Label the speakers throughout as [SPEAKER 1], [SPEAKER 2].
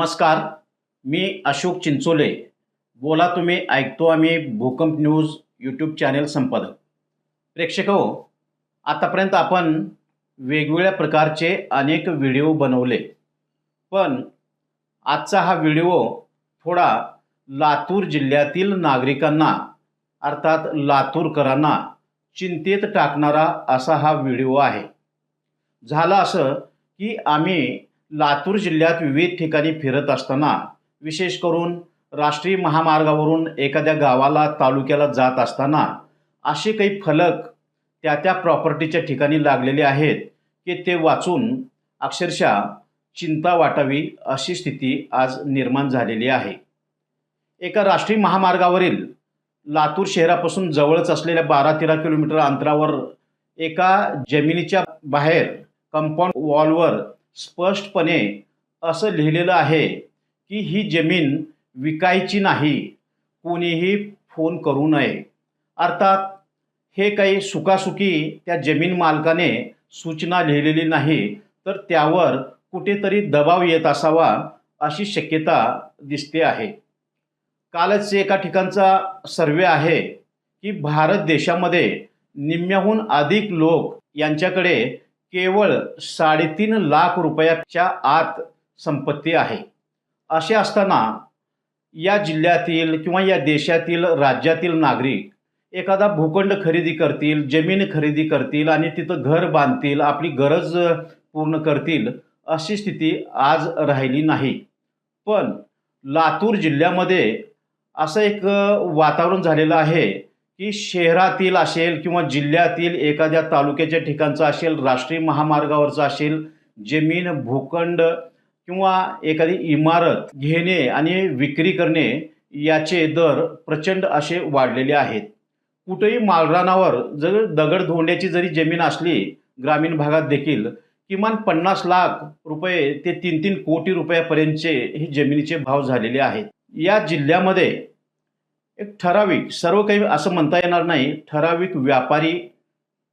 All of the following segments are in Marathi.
[SPEAKER 1] नमस्कार मी अशोक चिंचोले. बोला तुम्ही ऐकतो आम्ही भूकंप न्यूज यूट्यूब चॅनेल संपादक. प्रेक्षक हो आतापर्यंत आपण वेगवेगळ्या प्रकारचे अनेक व्हिडिओ बनवले. पण आजचा हा व्हिडिओ थोडा लातूर जिल्ह्यातील नागरिकांना अर्थात लातूरकरांना चिंतेत टाकणारा असा हा व्हिडिओ आहे. झालं असं की आम्ही लातूर जिल्ह्यात विविध ठिकाणी फिरत असताना विशेष करून राष्ट्रीय महामार्गावरून एखाद्या गावाला तालुक्याला जात असताना असे काही फलक त्या त्या प्रॉपर्टीच्या ठिकाणी लागलेले आहेत की ते वाचून अक्षरशः चिंता वाटावी अशी स्थिती आज निर्माण झालेली आहे. एका राष्ट्रीय महामार्गावरील लातूर शहरापासून जवळच असलेल्या बारा तेरा किलोमीटर अंतरावर एका जमिनीच्या बाहेर कंपाऊंड वॉलवर स्पष्टपणे असं लिहिलेलं आहे की ही जमीन विकायची नाही कोणीही फोन करू नये. अर्थात हे काही सुखासुखी त्या जमीन मालकाने सूचना लिहिलेली नाही तर त्यावर कुठेतरी दबाव येत असावा अशी शक्यता दिसते आहे. कालच एका ठिकाणचा सर्वे आहे की भारत देशामध्ये निम्म्याहून अधिक लोक यांच्याकडे केवळ साडेतीन लाख रुपयाच्या आत संपत्ती आहे. असे असताना या जिल्ह्यातील किंवा या देशातील राज्यातील नागरिक एखादा भूखंड खरेदी करतील जमीन खरेदी करतील आणि तिथं घर बांधतील आपली गरज पूर्ण करतील अशी स्थिती आज राहिली नाही. पण लातूर जिल्ह्यामध्ये असं एक वातावरण झालेलं आहे की शहरातील असेल किंवा जिल्ह्यातील एखाद्या तालुक्याच्या ठिकाणचं असेल राष्ट्रीय महामार्गावरचं असेल जमीन भूखंड किंवा एखादी इमारत घेणे आणि विक्री करणे याचे दर प्रचंड असे वाढलेले आहेत. कुठेही मालरानावर जर दगड धोंड्याची जरी जमीन असली ग्रामीण भागात देखील किमान पन्नास लाख रुपये ते तीन तीन कोटी रुपयापर्यंतचे हे जमिनीचे भाव झालेले आहेत. या जिल्ह्यामध्ये एक ठराविक सर्व काही असं म्हणता येणार नाही. ठराविक व्यापारी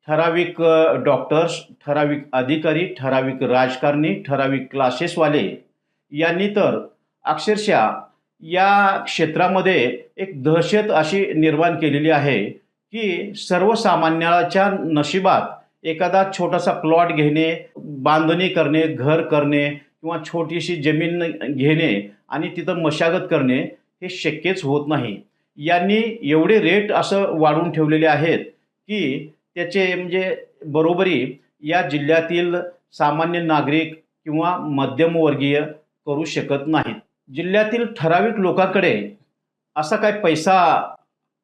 [SPEAKER 1] ठराविक डॉक्टर्स ठराविक अधिकारी ठराविक राजकारणी ठराविक क्लासेसवाले यांनी तर अक्षरशः या क्षेत्रामध्ये एक दहशत अशी निर्माण केलेली आहे की सर्वसामान्याच्या नशिबात एखादा छोटासा प्लॉट घेणे बांधणी करणे घर करणे किंवा छोटीशी जमीन घेणे आणि तिथं मशागत करणे हे शक्यच होत नाही. यांनी एवढे रेट असं वाढवून ठेवलेले आहेत की त्याचे म्हणजे बरोबरी या जिल्ह्यातील सामान्य नागरिक किंवा मध्यमवर्गीय करू शकत नाहीत. जिल्ह्यातील ठराविक लोकांकडे असा काय पैसा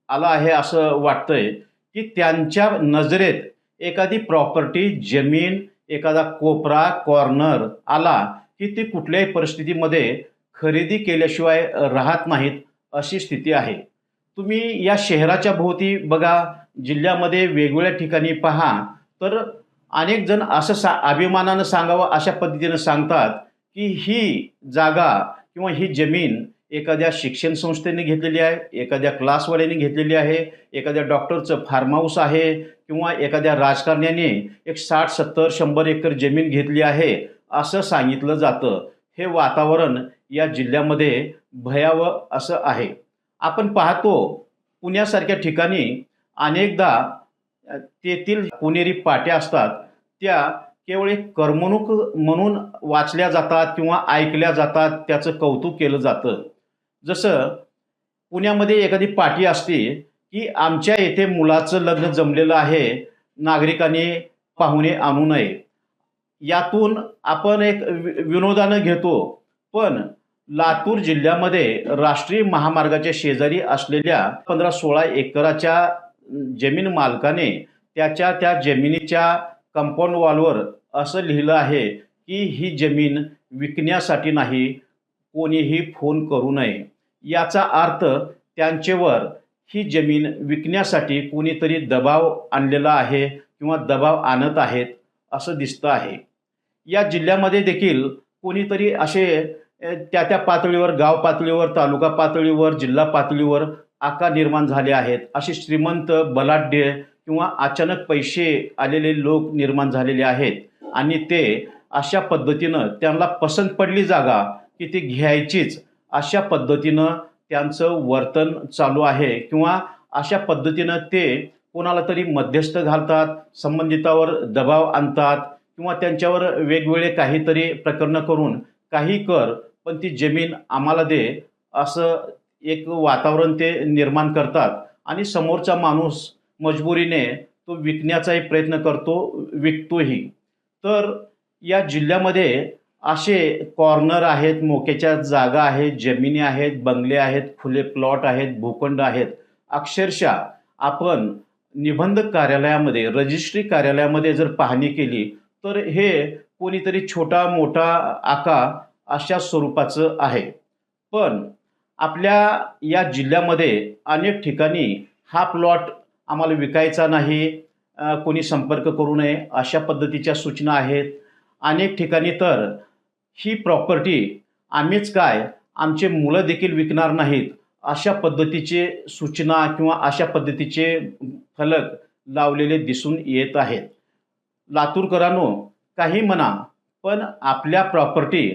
[SPEAKER 1] आला आहे असं वाटतंय की त्यांच्या नजरेत एखादी प्रॉपर्टी जमीन एखादा कोपरा कॉर्नर आला की ती कुठल्याही परिस्थितीमध्ये खरेदी केल्याशिवाय राहत नाहीत अशी स्थिती आहे. तुम्ही या शहराच्या भोवती बघा जिल्ह्यामध्ये वेगवेगळ्या ठिकाणी पहा. तर अनेक जण असं सा अभिमानानं सांगावं अशा पद्धतीनं सांगतात की ही जागा किंवा ही जमीन एखाद्या शिक्षण संस्थेने घेतलेली आहे एखाद्या क्लासवाल्याने घेतलेली आहे एखाद्या डॉक्टरचं फार्म हाऊस आहे किंवा एखाद्या राजकारण्याने एक साठ सत्तर शंभर एकर जमीन घेतली आहे असं सांगितलं जातं. हे वातावरण या जिल्ह्यामध्ये भयावह असं आहे. आपण पाहतो पुण्यासारख्या ठिकाणी अनेकदा तेथील पुणेरी पाट्या असतात. त्या केवळ एक करमणूक म्हणून वाचल्या जातात किंवा ऐकल्या जातात त्याचं कौतुक केलं जातं. जसं पुण्यामध्ये एखादी पाटी असते की आमच्या येथे मुलाचं लग्न जमलेलं आहे नागरिकांनी पाहुणे आणू नये. यातून आपण एक वि विनोदानं घेतो. पण लातूर जिल्ह्यामध्ये राष्ट्रीय महामार्गाच्या शेजारी असलेल्या पंधरा सोळा एकराच्या जमीन मालकाने त्याच्या त्या जमिनीच्या कंपाऊंड वॉलवर असं लिहिलं आहे की ही जमीन विकण्यासाठी नाही कोणीही फोन करू नये. याचा अर्थ त्यांचेवर ही जमीन विकण्यासाठी कोणीतरी दबाव आणलेला आहे किंवा दबाव आणत आहेत असं दिसतं आहे. या जिल्ह्यामध्ये देखील कोणीतरी असे त्या त्या पातळीवर गाव पातळीवर तालुका पातळीवर जिल्हा पातळीवर आका निर्माण झाले आहेत. असे श्रीमंत बलाढ्य किंवा अचानक पैसे आलेले लोक निर्माण झालेले आहेत. आणि ते अशा पद्धतीनं त्यांना पसंत पडली जागा की ती घ्यायचीच. अशा पद्धतीनं त्यांचं वर्तन चालू आहे किंवा अशा पद्धतीनं ते कोणाला तरी मध्यस्थ घालतात संबंधितावर दबाव आणतात किंवा त्यांच्यावर वेगवेगळे काहीतरी प्रकरणं करून काही कर पण ती जमीन आम्हाला दे असं एक वातावरण ते निर्माण करतात. आणि समोरचा माणूस मजबुरीने तो विकण्याचाही प्रयत्न करतो विकतोही. तर या जिल्ह्यामध्ये असे कॉर्नर आहेत मोक्याच्या जागा आहेत जमिनी आहेत बंगले आहेत खुले प्लॉट आहेत भूखंड आहेत. अक्षरशः आपण निबंधक कार्यालयामध्ये रजिस्ट्री कार्यालयामध्ये जर पाहणी केली तर हे कोणीतरी छोटा मोठा आका अशा स्वरूपाचं आहे. पण आपल्या या जिल्ह्यामध्ये अनेक ठिकाणी हा प्लॉट आम्हाला विकायचा नाही कोणी संपर्क करू नये अशा पद्धतीच्या सूचना आहेत. अनेक ठिकाणी तर ही प्रॉपर्टी आम्हीच काय आमचे मुलं देखील विकणार नाहीत अशा पद्धतीचे सूचना किंवा अशा पद्धतीचे फलक लावलेले दिसून येत आहेत. लातूरकरांनो काही म्हणा पण आपल्या प्रॉपर्टी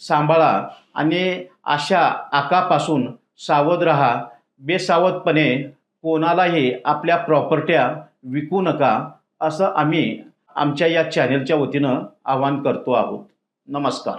[SPEAKER 1] सांभाळा आणि अशा आकापासून सावध राहा. बेसावधपणे कोणालाही आपल्या प्रॉपर्ट्या विकू नका असं आम्ही आमच्या या चॅनेलच्या वतीनं आवाहन करतो आहोत. नमस्कार.